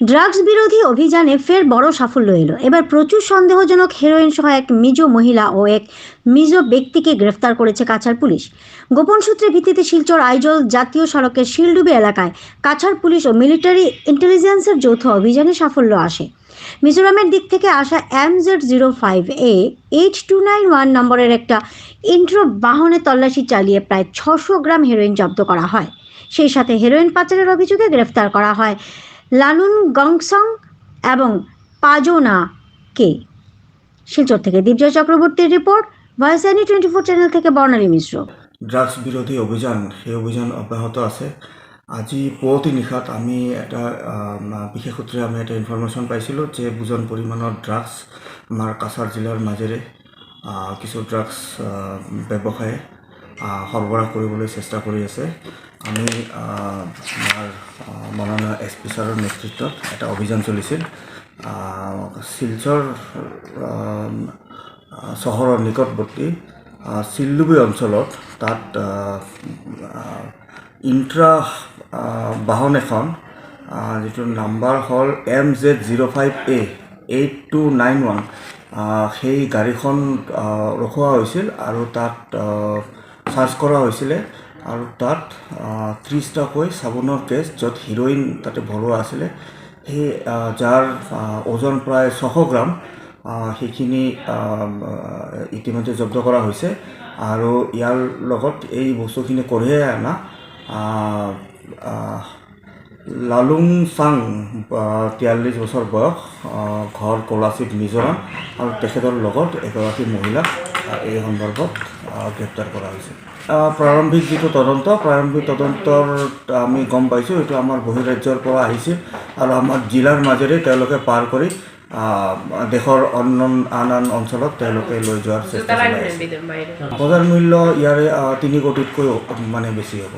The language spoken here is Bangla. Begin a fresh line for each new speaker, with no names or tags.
ড্রাগস বিরোধী অভিযানে ফের বড় সাফল্য এলো। এবার প্রচুর সন্দেহজনক হেরোইন সহ এক মিজো মহিলা ও এক মিজো ব্যক্তিকে গ্রেফতার করেছে কাছাড় পুলিশ। গোপন সূত্রের ভিত্তিতে শিলচর আইজল জাতীয় সড়কের শিলডুবি এলাকায় কাছাড় পুলিশ ও মিলিটারি ইন্টেলিজেন্সের যৌথ অভিযানে সাফল্য আসে। মিজোরামের দিক থেকে আসা M Z zero five A eight two nine one নম্বরের একটা ইন্ট্রো বাহনে তল্লাশি চালিয়ে প্রায় ছশো গ্রাম হেরোইন জব্দ করা হয়। সেই সাথে হেরোইন পাচারের অভিযোগে গ্রেফতার করা হয়। লালুন গংসং এবং পাজোনাকে। শিলচর থেকে দিব্যজয় চক্রবর্তীর report voice any twenty four channel থেকে বর্ণালী মিশ্র।
ড্ৰাগছ বিৰোধী অভিযান, সেই অভিযান অব্যাহত আছে। আজি পুৱতি নিশাত আমি এটা বিশেষ সূত্ৰে আমি এটা ইনফৰ্মেশ্যন পাইছিলোঁ যে বুজন পৰিমাণৰ ড্ৰাগছ আমাৰ কাছাৰ জিলাৰ মাজেৰে কিছু ড্ৰাগছ ব্যৱসায়ে আ, সৰবৰাহ কৰিবলৈ চেষ্টা কৰি আছে। আমি আমাৰ মাননীয় এছ পি ছাৰৰ নেতৃত্বত এটা অভিযান চলিছিল। শিলচৰ চহৰৰ নিকটৱৰ্তী চিল্লুবি অঞ্চলত তাত ইণ্ট্ৰা বাহন এখন যিটো নাম্বাৰ হ'ল M Z zero' five A eight two nine one. সেই গাড়ীখন ৰখোৱা হৈছিল আৰু তাত আ, চাৰ্চ কৰা হৈছিলে আৰু তাত ত্ৰিছটাকৈ চাবোনৰ কেছ য'ত হিৰ'ইন তাতে ভৰোৱা আছিলে। সেই যাৰ ওজন প্ৰায় ছশ গ্ৰাম সেইখিনি ইতিমধ্যে জব্দ কৰা হৈছে। আৰু ইয়াৰ লগত এই বস্তুখিনি কঢ়িয়াই অনা লালুং চাং তিয়াল্লিছ বছৰ বয়স ঘৰ কলাচিত মিজোৰাম আৰু তেখেতৰ লগত এগৰাকী মহিলাক এই সন্দৰ্ভত গ্ৰেপ্তাৰ কৰা হৈছে। প্ৰাৰম্ভিক যিটো তদন্ত প্ৰাৰম্ভিক তদন্তৰ আমি গম পাইছোঁ এইটো আমাৰ বহিৰাজ্যৰ পৰা আহিছে আৰু আমাৰ জিলাৰ মাজেৰে তেওঁলোকে পাৰ কৰি দেশৰ অন্য আন আন অঞ্চলত তেওঁলোকে লৈ যোৱাৰ চেষ্টা চলাই আছে। বজাৰ মূল্য ইয়াৰে তিনি কোটিতকৈ মানে বেছি হ'ব।